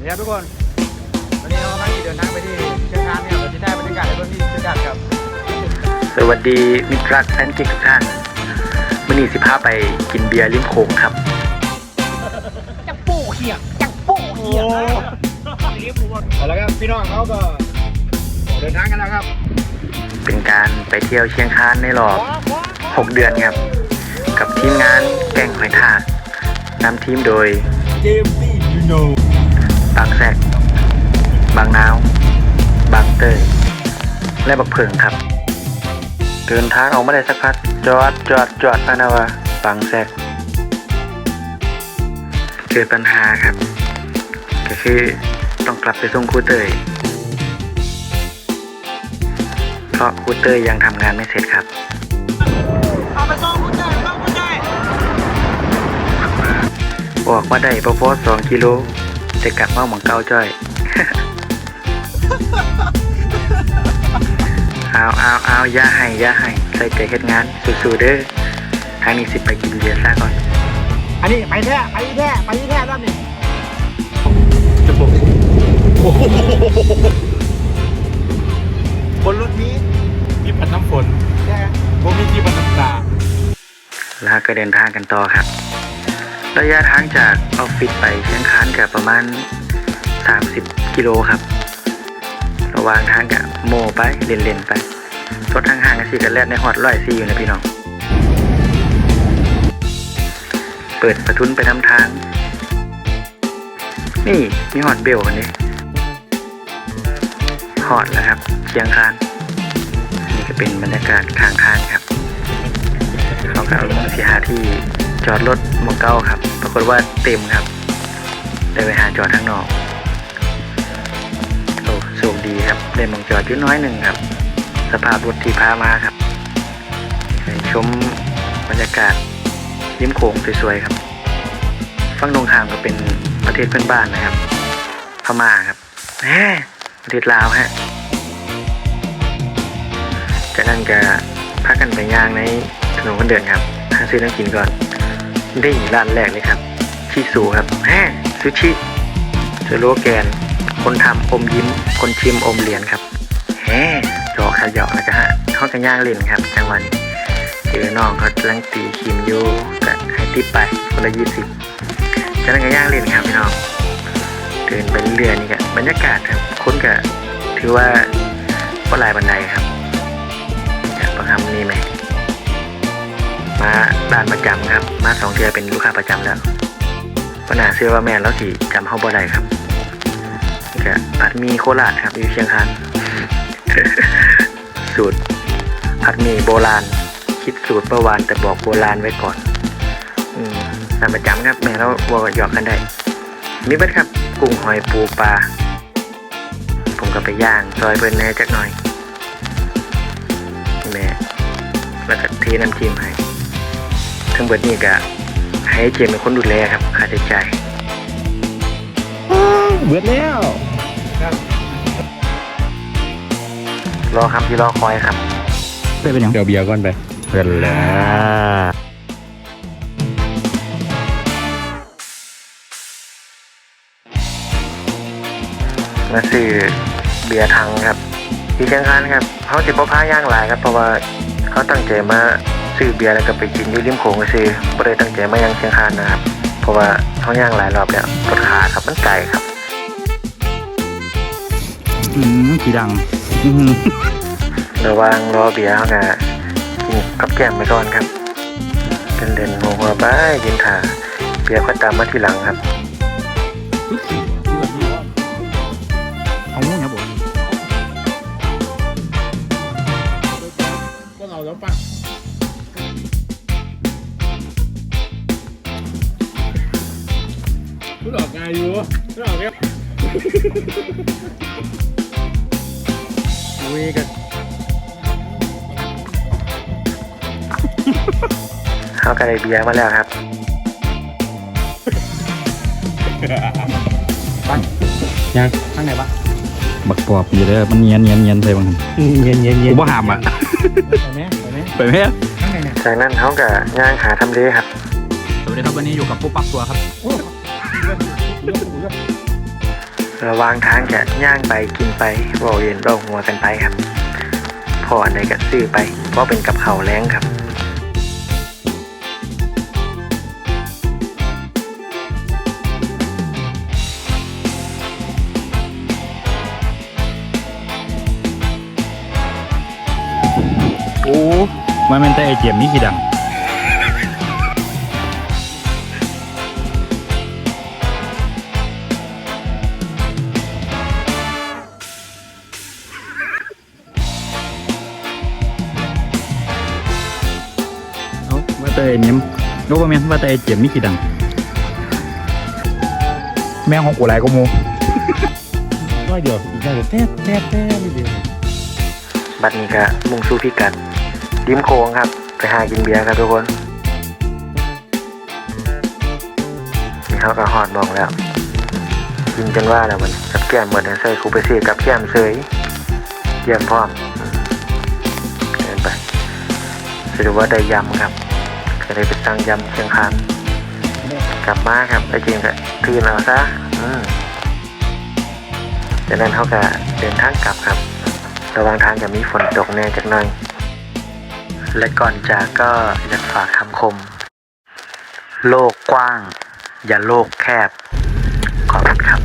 นี่ครับทุกคน วันนี้เรากำลังเดินทางไปที่เชียงคานเนี่ยเราจะได้บรรยากาศในพื้นที่เชียงคานครับ สวัสดีมิตรรักแฟนกิกทุกท่านมื่อนี้สิพาไปกินเบียร์ริมโขงครับ จังปูเขียจังปูเขียเอาละครับพี่น้องเขาก็เดินทางกันแล้วครับ เป็นการไปเที่ยวเชียงคานในรอบ 6 เดือนครับ กับทีมงานแก่งหอยทากนำทีมโดยเกมที่ ยูโนบางแซกบางนาว บางเตย และบักเพิงครับ เดินทางออกมาได้สักพักจอดจอดจอดพานาวาบางแซกเกิดปัญหาครับ ก็คือต้องกลับไปส่งครูเตย เพราะครูเตยยังทำงานไม่เสร็จครับ ออกมาได้พอพอสองกิโลจะกลับมาหมองเก้าจ้อยเอาเอาเอาอย่าให้อย่าให้ใส่ใจเฮ็ดงานสู้ๆเด้อทางนี้สิไปกินเบียร์ซะก่อน อันนี้ไปแท้ไปแท้ไปแท้รอบนี้บนรถนี้ที่ปัดน้ำฝนแท้บ่มีที่ปัดน้ำตาแล้วก็เดินทางกันต่อครับ ระยะทางจากออฟฟิศไปเชียงคานกับประมาณ 30 กิโลครับ ระหว่างทางกับโมไปเล่นๆไปรถทางห่างกันสิกันแลดในหอดร้อยซีอยู่นะพี่น้อง เปิดประทุนไปนำทาง นี่มีหอดเบลกันนี้หอดแล้วครับเชียงคานนี่ก็เป็นบรรยากาศทางทางครับ เขาก็เอาสีหาที่ จอดรถมองเก้าครับ ปรากฏว่าเต็มครับเลยไปหาจอดข้างนอกโอ้โชคดีครับได้มองจอดอยู่น้อยหนึ่งครับ สภาพรถที่พามาครับชมบรรยากาศริมโขงสวยๆครับฝั่งตรงข้ามก็เป็นประเทศเพื่อนบ้านนะครับพม่าครับแหมประเทศลาวฮะจากนั้นก็พากันไปย่างในถนนคนเดินครับหาซื้อน้ำกินก่อน นี่ร้านแรกเลยครับ ชิซูครับแหมซูชิสโลแกน คนทำอมยิ้ม คนชิมอมเหรียญครับแหมจอขยอกนะจ๊ะฮะเขากันย่างเล่นครับจังหวะนี้เจอน้องเขากำลังตีคิมอยู่ก็ให้ติปไปคนละยี่สิบจากนั้นก็ย่างเล่นครับพี่น้องเดินไปเรื่อยๆนี่ก็บรรยากาศครับคนก็ถือว่าก็หลายบันไดครับอยากประคำนี่ไหม มาร้านประจำครับ มาสองเทือเป็นลูกค้าประจำแล้วปัญหาเชื่อว่าแม่แล้วสิจำเขาบ่ได้ครับก็ผัดมีโคราชครับอยู่เชียงคานสูตรผัดมีโบราณ คิดสูตรประวานแต่บอกโบราณไว้ก่อน อืมร้านประจำครับ แม่เราบอกว่าหยอกกันได้มีบัดครับกุ้งหอยปูปลาผมก็ไปย่างซอยเพิ่นแน่จักหน่อยแม่แล้วก็เทน้ำจิ้มให้ ทั้งเบิดนี่ก็ให้เจมเป็นคนดูแลครับค่าใช้จ่ายเบิดแล้วรอครับที่รอคอยครับได้เป็นยังเดี๋ยวเบียร์ก่อนไปเบิดแล้วมาซื้อเบียร์ทังครับที่เชียงคานครับเขาสิบ่พาย่างหลายครับเพราะว่าเขาตั้งใจมา ซื้อเบียร์แล้วก็ไปกินอยู่ริมโขงก็ซื้อบ่ได้ตั้งใจมายังเชียงคานนะครับ เพราะว่าเขาย่างหลายรอบแล้วรถขาครับมันไกลครับ อืมกี่ดังอืมระหว่างรอเบียร์เขาก็กินกับแก้มไปก่อนครับเป็นเด่นหัวหัวไปยินถ่าเบียร์ก็ตามมาทีหลังครับเอางูเนี่ยบอกก็เอาแล้วป่ะ ออกไงอยู่พูดออกแล้วลุยกันเขาก็ได้เบียร์มาแล้วครับยังข้างไหนปะบักปอบอยู่เด้อมันเนียนเนียนเนียนใส่บังเย็นเย็นเย็นกูบ่หามอะไปไหมไปไหมไปไหมข้างในเนี่ยจากนั้นเขาก็ย่างหาทำเลครับสวัสดีครับวันนี้อยู่กับปุ๊บปั๊บตัวครับโอ้ ระหวางทางจะย่างไปกินไปเว่าเย็นเราหัวกันไปครับพออันใดก็ซื้อไปเพราะเป็นกับเขาวแรงครับโอ้มันเป็นแต่ไอเจียมนี่กี่ดัง ต่ไอ้เนี้ยก็ว่าแม่นว่าแต่ไอเจียมนี่กี่ดัง แม่งของกูหลายก็มู น้อยเดียวอีกน้อยเดียวแทบแทบแทบนิดเดียวบัดนี้ก็มุ่งสู่พิกัดริมโค้งครับ ไปหากินเบียร์ครับทุกคนนี่เขาก็หอดมองแล้ว กินจนว่าแล้วมันกับแก้มเหมือนใส่คูไปซี่กับแก้มเสยเยี่ยมพร้อมอืมเดินไปสรุปว่าได้ยำครับ ก็เลยไปสั่งยำเชียงคานกลับมาครับไปจริงก็คืนเอาซะอืมจากนั้นเขาก็เดินทางกลับครับ ระหว่างทางจะมีฝนตกแน่จักหน่อย และก่อนจากก็อยากฝากคำคม โลกกว้าง อย่าโลกแคบ ขอบคุณครับ